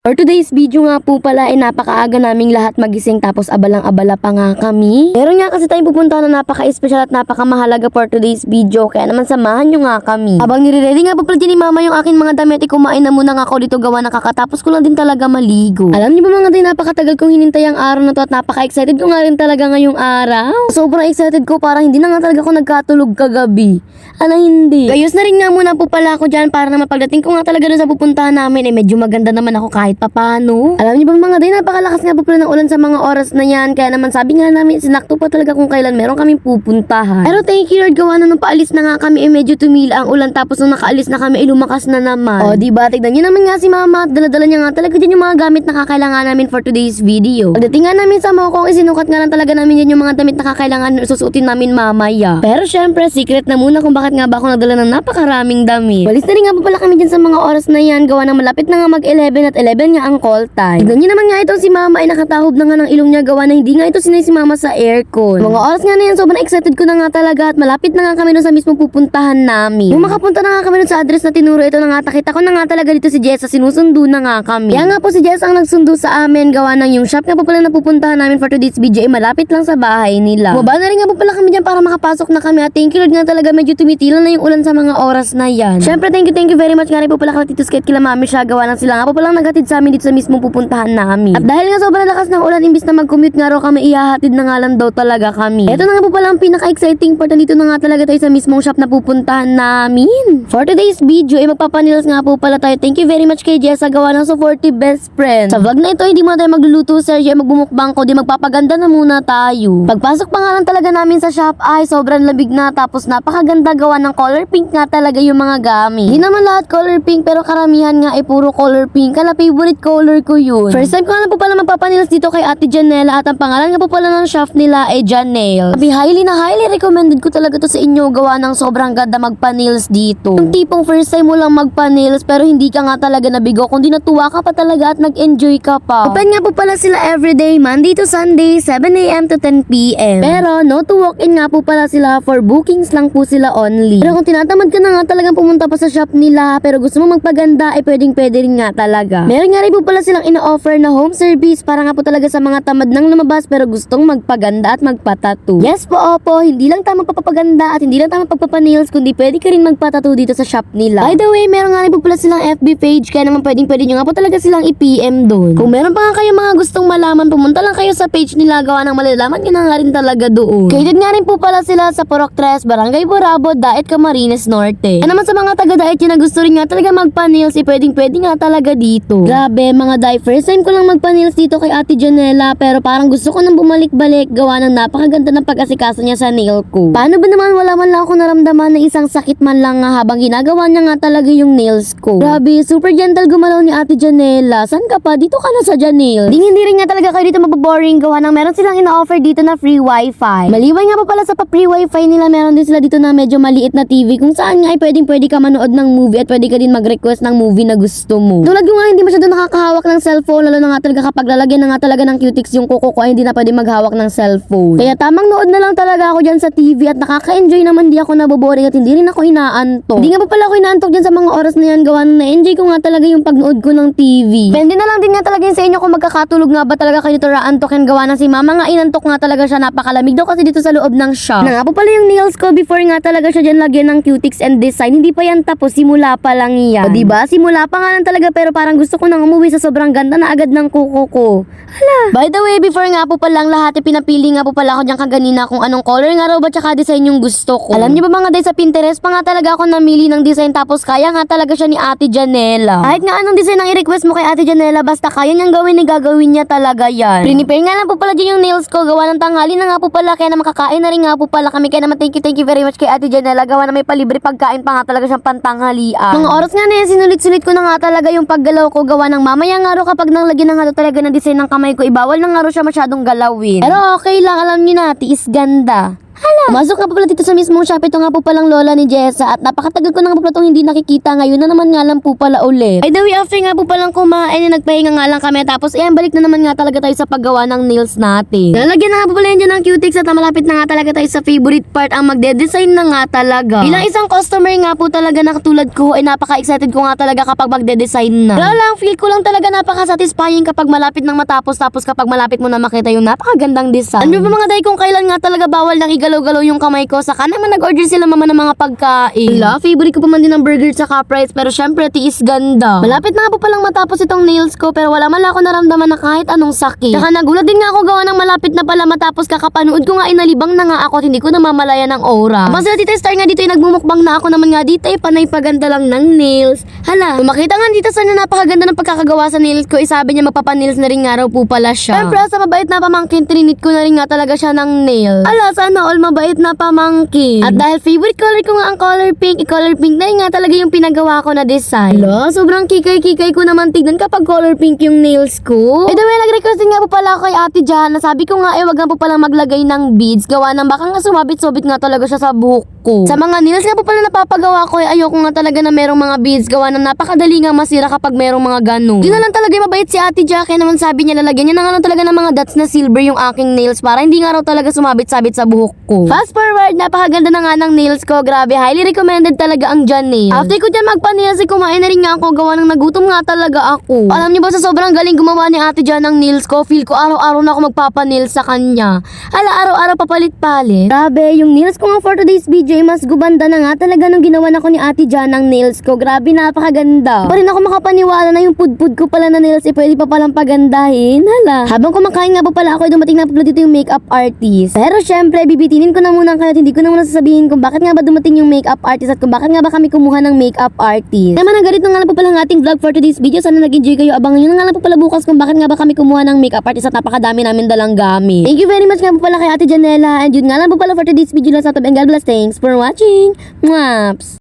For today's video nga po pala ay napakaaga naming lahat magising tapos abalang-abala pa nga kami. Meron nga kasi tayong pupunta na napaka-special at napakamahalaga for today's video kaya naman samahan nyo nga kami. Habang nire-ready nga po pala ni mama yung aking mga damit, eh, kumain na muna nga ako dito gawa na kakatapos ko lang din talaga maligo. Alam niyo ba mga day, napakatagal kong hinintay ang araw na to at napaka-excited ko nga rin talaga ngayong araw. Sobrang excited ko para hindi na nga talaga ako nagkatulog kagabi. Ala hindi. Gayos na rin nga muna po pala ako dyan para naman pagdating ko nga talaga doon sa pupuntahan namin eh medyo maganda naman ako kahit papano. Alam niyo ba mga day, napakalakas nga po pala ng ulan sa mga oras na yan kaya naman sabi nga namin sinakto pa talaga kung kailan meron kaming pupuntahan. Pero thank you Lord gawa na nung paalis na nga kami eh medyo tumila ang ulan tapos nung nakaalis na kami eh lumakas na naman. O di ba tignan niyo naman nga si mama daladala niya nga talaga dyan yung mga gamit na kakailangan namin for today's video. Pagdating nga namin sa Mokong isinukat nga lang talaga namin yan yung mga damit na kakailangan susuotin namin mamaya. Pero syempre secret na muna kung bakit nga ba ako nagdala ng napakaraming damit. Walis na rin nga po pala kami dyan sa mga oras na yan gawa ng malapit na nga mag 11 at 11 nga ang call time. Tignan naman nga itong si mama ay nakatahob na nga ng ilong niya gawa na hindi nga ito sinay si mama sa aircon. Mga oras nga na yan sobrang excited ko na nga talaga at malapit na nga kami doon sa mismong pupuntahan namin. Nung makapunta na nga kami doon sa address na tinuro ito na nga takita ko na nga talaga dito si Jessa sinusundo na nga kami. Kaya nga po si Jessa ang nagsundo sa amin gawa ng yung shop nga po pala na pupuntahan namin for today's video ay malapit lang sa bahay nila. Baba na rin nga po pala kami dyan para makapasok na kami at thank you Lord nga talaga medyo tumitilan na yung ulan sa mga oras na yan. Syempre thank you thank you very much nga rin po pala kala Tito Skate kila Mami siya gawa ng sila nga po palang naghatid sa amin dito sa mismong pupuntahan namin. At dahil nga sobrang lakas ng ulan imbis na mag-commute nga raw kami ihahatid na nga lang daw talaga kami. Ito na nga po pala ang pinaka-exciting part nandito na nga talaga tayo sa mismong shop na pupuntahan namin. For today's video ay magpapanils nga po pala tayo. Thank you very much kay Jessa gawa ng supportive best friend. Sa vlog na ito hindi muna tayo magluluto Sergio ay magbumukbang ko di magpapaganda na muna tayo. Pagpasok pa nga lang talaga namin sa shop ay sobrang labig na tapos napakaganda gawa ng color pink nga talaga yung mga gamit. Hindi naman lahat color pink pero karamihan nga ay puro color pink. Kala color ko yun. First time ko lang po pala magpapanils dito kay Ate Janela at ang pangalan nga po pala ng shop nila ay Janelle. Sabi highly na highly recommended ko talaga to sa inyo gawa ng sobrang ganda magpa-nails dito. Yung tipong first time mo lang magpa-nails pero hindi ka nga talaga nabigo kundi natuwa ka pa talaga at nag-enjoy ka pa. Open nga po pala sila everyday Monday to Sunday 7am to 10pm. Pero no to walk in nga po pala sila for bookings lang po sila only. Pero kung tinatamad ka na nga talagang pumunta pa sa shop nila pero gusto mo magpaganda ay pwedeng pwede rin nga talaga. Meron nga rin po pala silang ina-offer na home service para nga po talaga sa mga tamad nang lumabas pero gustong magpaganda at magpatato. Yes po opo, hindi lang tamang papapaganda at hindi lang tamang pagpapanails kundi pwede ka rin magpatato dito sa shop nila. By the way, meron nga rin po pala silang FB page kaya naman pwedeng pwede nyo nga po talaga silang i-PM doon. Kung meron pa nga kayo mga gustong malaman, pumunta lang kayo sa page nila gawa ng malalaman nyo na nga rin talaga doon. Kaedad nga rin po pala sila sa Porok Tres, Barangay Burabo, Daet Camarines Norte. Ano naman sa mga taga Daet yun na gusto rin nga talaga magpa-nails, eh pwedeng pwede nga talaga dito. Grabe mga day, first time ko lang magpa-nails dito kay Ate Janela pero parang gusto ko nang bumalik-balik gawa ng napakaganda ng pag-asikaso niya sa nail ko. Paano ba naman wala man lang ako naramdaman na isang sakit man lang nga habang ginagawa niya nga talaga yung nails ko. Grabe, super gentle gumalaw ni Ate Janela. San ka pa? Dito ka na sa Janelle. Di hindi rin nga talaga kayo dito mababoring gawa ng meron silang ina-offer dito na free wifi. Maliway nga pa pala sa pa-free wifi nila meron din sila dito na medyo maliit na TV kung saan nga ay pwedeng pwede ka manood ng movie at pwede ka din mag-request ng movie na gusto mo. Tulad yung nga hindi masyado nakakahawak ng cellphone lalo na nga talaga kapag lalagyan na nga talaga ng cutics yung kuko ko ay hindi na pwede maghawak ng cellphone. Kaya tamang nood na lang talaga ako dyan sa TV at nakaka-enjoy naman di ako naboboring at hindi rin ako inaantok. Hindi nga pa pala ako inaantok dyan sa mga oras na yan gawa na enjoy ko nga talaga yung pagnood ko ng TV. Depende na lang din nga talaga yun sa inyo kung magkakatulog nga ba talaga kayo dito raantokin gawa ng si mama nga inantok nga talaga siya napakalamig daw kasi dito sa loob ng shop. Na nga po pala yung nails ko before nga talaga siya dyan lagyan ng cutics and design. Hindi pa yan tapos simula pa lang yan. O diba? Simula pa nga lang talaga pero parang gusto ko nang umuwi sa sobrang ganda na agad ng kuko ko. Hala. By the way, before nga po pala ang lahat, eh, pinapili nga po pala ako dyan kaganina kung anong color nga raw ba tsaka design yung gusto ko. Alam niyo ba mga day sa Pinterest pa nga talaga ako namili ng design tapos kaya nga talaga siya ni Ate Janela. Kahit nga anong design ang i-request mo kay Ate Janela basta kaya niyang gawin ni gagawin niya talaga yan. Prepare nga lang po pala dyan yung nails ko gawa ng tanghali na nga po pala kaya na makakain na rin nga po pala kami kaya naman thank you thank you very much kay Ate Janela gawa na may palibre pagkain pa nga talaga siyang pantanghalian. Mga oras nga na yan sinulit-sulit ko na nga talaga yung paggalaw ko gawa ng mamaya nga raw kapag nang na nga daw talaga ng design ng kamay ko ibawal na nga raw siya masyadong galawin. Pero okay lang alam niyo na tiis ganda. Hala! Pumasok nga po pala dito sa mismong shop. Ito nga po palang lola ni Jessa at napakatagal ko na nga po pala itong hindi nakikita. Ngayon na naman nga lang po pala ulit. By the way, after nga po palang kumain, eh, nagpahinga nga lang kami. Tapos, eh, balik na naman nga talaga tayo sa paggawa ng nails natin. Lalagyan na nga po pala yan ng cutics at malapit na nga talaga tayo sa favorite part ang magde-design na nga talaga. Bilang isang customer nga po talaga na katulad ko, ay napaka-excited ko nga talaga kapag magde-design na. Wala lang, feel ko lang talaga napaka-satisfying kapag malapit nang matapos tapos kapag malapit mo na makita yung napakagandang design. Ano ba mga day kung kailan nga talaga bawal nang igalaw-galaw yung kamay ko saka naman nag-order sila mama ng mga pagkain. Wala, favorite ko pa man din ng burger sa fries pero syempre tiis ganda. Malapit na nga po palang matapos itong nails ko pero wala man ako naramdaman na kahit anong sakit. Saka nagulat din nga ako gawa ng malapit na pala matapos kakapanood ko nga inalibang na nga ako at hindi ko namamalaya ng oras. Mas sila tita Star nga dito yung nagmumukbang na ako naman nga dito ay panay paganda lang ng nails. Hala, kung makita nga dito sa na napakaganda ng pagkakagawa sa nails ko, isabi niya magpapanails na rin nga raw po pala siya. Siyempre, sa mabait na pamangkin, trinit ko na rin nga talaga siya ng nail. Ala, sana all mabait na pamangkin. At dahil favorite color ko nga ang color pink, i-color pink na nga talaga yung pinagawa ko na design. Ala, sobrang kikay-kikay ko naman tignan kapag color pink yung nails ko. Eh, dami nag-request din nga po pala ako kay Ate na sabi ko nga, eh, wag nga po pala maglagay ng beads. Gawa ng baka nga sumabit-subit nga talaga siya sa buhok ko. Sa mga nails nga po pala napapagawa ko, eh, ayoko nga talaga na merong mga beads. Gawa ng napakadali nga masira kapag merong mga ganun. Yun na lang talaga mabait si Ate Jackie naman sabi niya lalagyan niya na nga talaga ng mga dots na silver yung aking nails para hindi nga raw talaga sumabit-sabit sa buhok ko. Fast forward, napakaganda na nga ng nails ko. Grabe, highly recommended talaga ang Jan Nail. After ko dyan magpa-nails, eh, kumain na rin nga ako. Gawa ng nagutom nga talaga ako. Alam niyo ba sa sobrang galing gumawa ni Ate Jan ng nails ko, feel ko araw-araw na ako magpapa-nails sa kanya. Ala, araw-araw papalit-palit. Grabe, yung nails ko nga for today's video ay mas gubanda na nga talaga nung ginawa na ko ni Ate Jan ng nails ko. Grabe, napakaganda. Pa rin ako makapaniwala na yung pudpud ko pala na nails eh pwede pa palang pagandahin. Hala. Habang kumakain nga po pala ako, ay dumating na pala dito yung makeup artist. Pero syempre, bibitinin ko na muna kayo at hindi ko na muna sasabihin kung bakit nga ba dumating yung makeup artist at kung bakit nga ba kami kumuha ng makeup artist. Naman ang ganito nga lang po pala ang ating vlog for today's video. Sana nag-enjoy kayo. Abangan nyo na nga lang po pala bukas kung bakit nga ba kami kumuha ng makeup artist at napakadami namin dalang gamit. Thank you very much nga po pala kay Ate Janela. And yun nga lang po pala for today's video lang sa top and God bless. Thanks for watching. Mwaps!